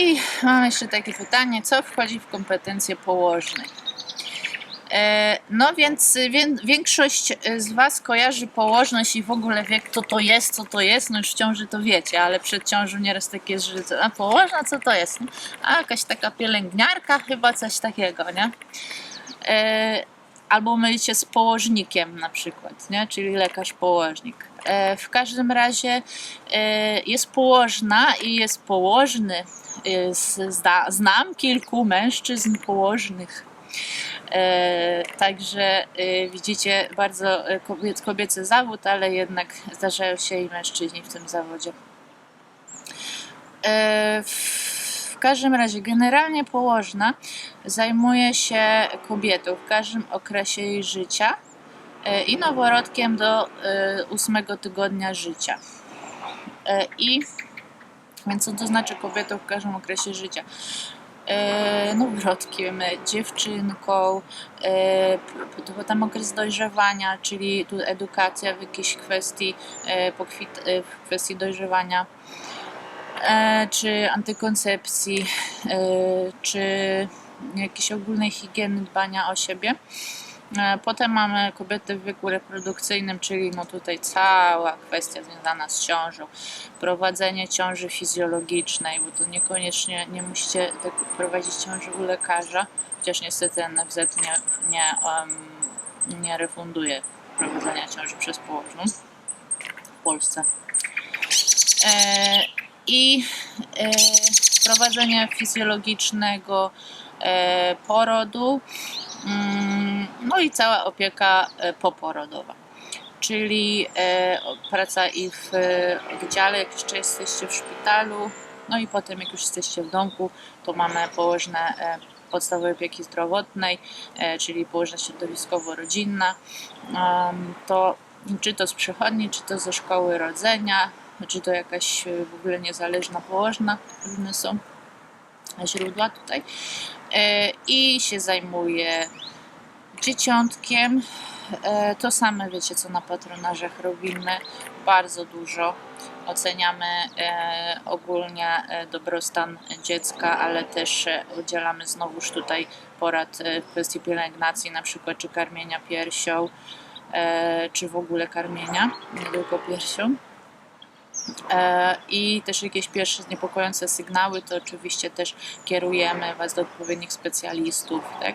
I mam jeszcze takie pytanie, co wchodzi w kompetencje położnej? E, No więc wię- większość e, z Was kojarzy położność i w ogóle wie, kto to jest, co to jest. No już w ciąży to wiecie, ale przed ciążą nieraz tak jest, że a położna, co to jest? A jakaś taka pielęgniarka, chyba coś takiego, nie? Albo mylicie z położnikiem na przykład, nie? czyli lekarz położnik. E, W każdym razie e, jest położna i jest położny. E, zda- Znam kilku mężczyzn położnych. E, Także e, widzicie bardzo e, kobiec, kobiecy zawód, ale jednak zdarzają się i mężczyźni w tym zawodzie. E, W każdym razie, generalnie położna zajmuje się kobietą w każdym okresie jej życia e, i noworodkiem do e, ósmego tygodnia życia. E, I więc co to znaczy kobietą w każdym okresie życia? Noworodkiem, dziewczynką, p- potem okres dojrzewania, czyli tu edukacja w jakiejś kwestii, w kwestii dojrzewania, czy antykoncepcji, e, czy jakiejś ogólnej higieny, dbania o siebie. E, Potem mamy kobiety w wieku reprodukcyjnym, czyli no tutaj cała kwestia związana z ciążą, prowadzenie ciąży fizjologicznej, bo to niekoniecznie nie musicie tak prowadzić ciąży u lekarza, chociaż niestety NFZ nie, nie, em, nie refunduje prowadzenia ciąży przez położną w Polsce. E, I e, prowadzenie fizjologicznego e, porodu, mm, no i cała opieka e, poporodowa. Czyli praca i w oddziale, jak jeszcze jesteście w szpitalu, no i potem jak już jesteście w domku, to mamy położne podstawowej opieki zdrowotnej, czyli położna środowiskowo-rodzinna. To czy to z przychodni, czy to ze szkoły rodzenia, czy to jakaś e, w ogóle niezależna położna, różne są źródła tutaj. E, I się zajmuje dzieciątkiem. E, To same wiecie, co na patronażach robimy. Bardzo dużo. Oceniamy ogólnie dobrostan dziecka, ale też udzielamy znowuż tutaj porad w kwestii pielęgnacji, na przykład czy karmienia piersią, czy w ogóle karmienia, nie tylko piersią. E, I też jakieś pierwsze niepokojące sygnały, to oczywiście też kierujemy Was do odpowiednich specjalistów, tak?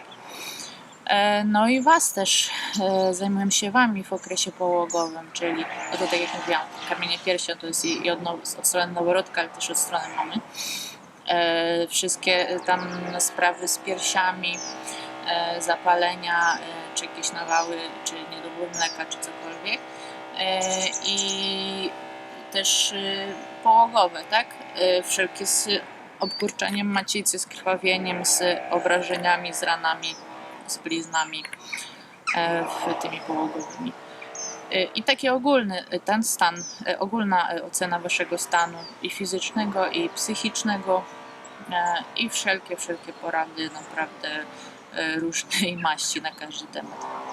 E, No i Was też e, zajmujemy się Wami w okresie połogowym, czyli, no to tak jak mówiłam, kamienie piersią to jest i od, now- od strony noworodka, ale też od strony mamy. Wszystkie tam sprawy z piersiami, zapalenia, czy jakieś nawały, czy niedobór mleka, czy cokolwiek. I też y, połogowe, tak? Y, Wszelkie z obkurczaniem macicy, z krwawieniem, z obrażeniami, z ranami, z bliznami e, tymi połogowymi. Y, I taki ogólny ten stan, ogólna ocena waszego stanu i fizycznego, i psychicznego, e, i wszelkie, wszelkie porady naprawdę y, różnej maści na każdy temat.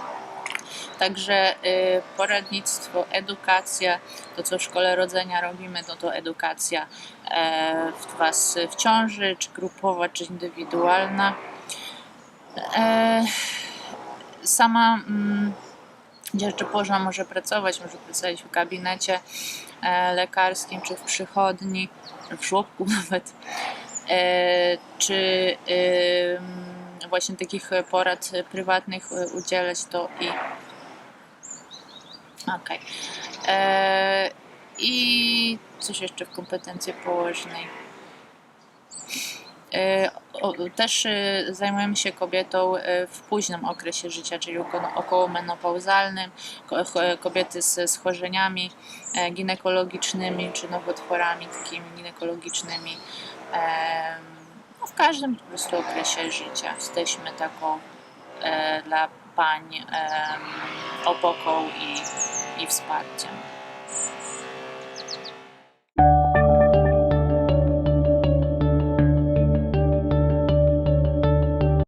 Także y, poradnictwo, edukacja, to co w szkole rodzenia robimy, no to edukacja e, w Was w ciąży, czy grupowa, czy indywidualna. E, sama mm, jeszcze położna może pracować, może pracować w gabinecie e, lekarskim, czy w przychodni, w żłobku nawet, czy właśnie takich porad prywatnych e, udzielać to i Okej. Eee, I coś jeszcze w kompetencje położnej. O, też e, zajmujemy się kobietą e, w późnym okresie życia, czyli oko- okołomenopauzalnym, ko- cho- kobiety z schorzeniami e, ginekologicznymi czy nowotworami takimi ginekologicznymi. No, w każdym po prostu okresie życia. Jesteśmy taką e, dla pań opoką i, i wsparciem.